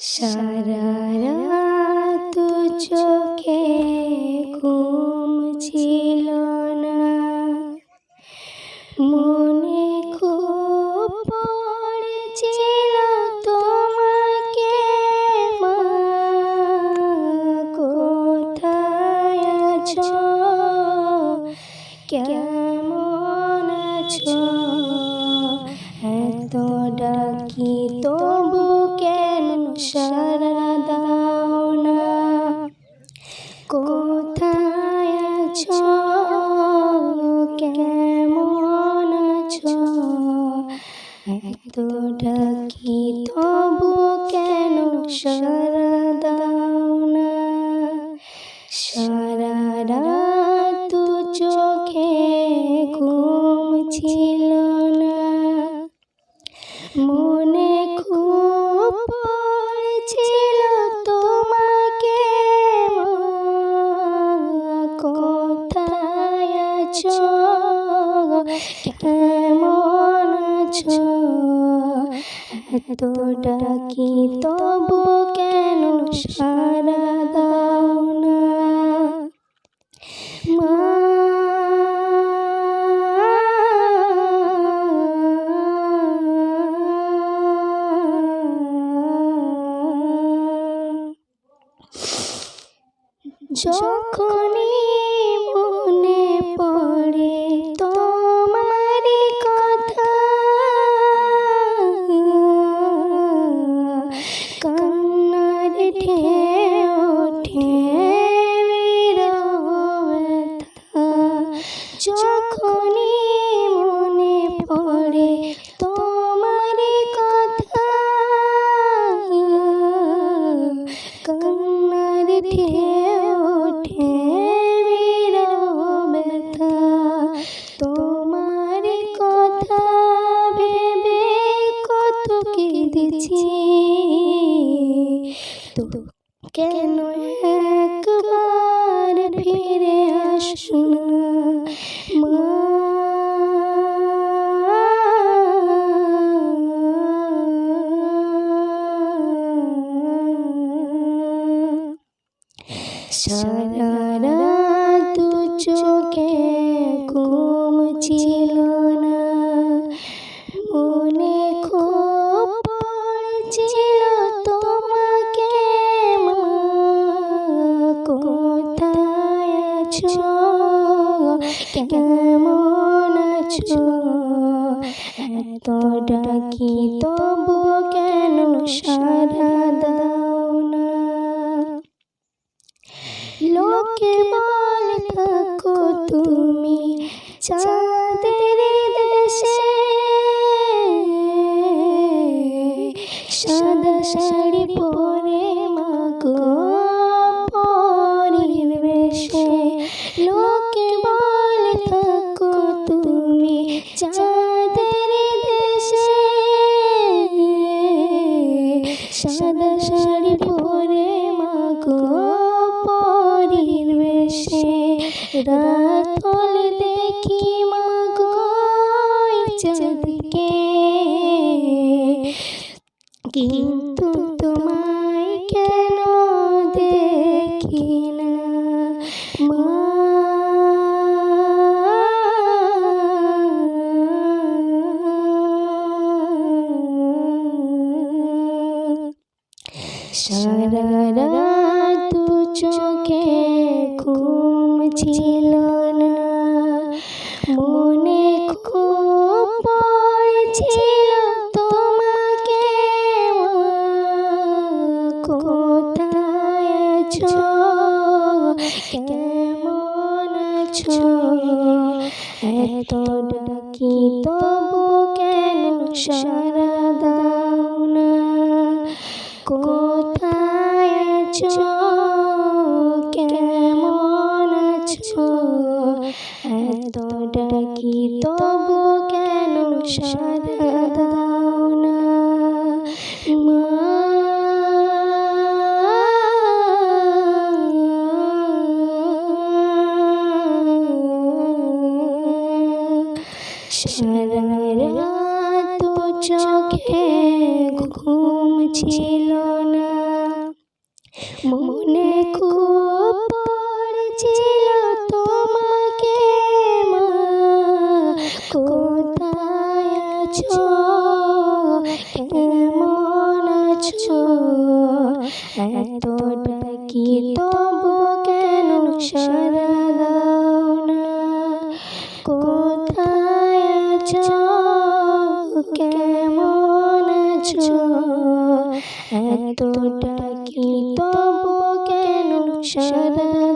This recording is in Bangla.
সারা রাত চোখে ঘুম ছিল না। মনে খুব পড়েছিল তোমাকে। মা, কোথায় আছো? কেমন আছো? সারা চোখে ছিল না। মনে তোমাকে মা, কোথায় আছো? কেমন আছো? এত ডাকি তবু কেন সারা দাও না? যখনই একবার ফিরে আসুন। মা আছো? কেমন আছো? এত ডাকি তবু কেন সারা দাও না? লোকে বলে থাকো তুমি চাঁদের দেশে। সাদা শাড়ি পরে মাগো। রাত হলে দেখি মাগো চাঁদকে। কিন্তু তোমায় কেন দেখি না? মা। সারা রাত চোখে ঘুম ছিল না। মনে খুব পড়ছিল তোমাকে কোথায় আছো? কেমন আছো? এত ডাকি তবু কেন সারা দাও না? কোথায় আছো? আছো এত ডাকি তবু কেন সারা না মা রাত চোখে ঘুম ছিল না মনে খুব পড়ছিল কোথায় আছো? কেমন আছো? এত ডাকি তবু কেন সারা না? কোথায় আছো? কেমন আছো? এত ডাকি তবু কেন সারা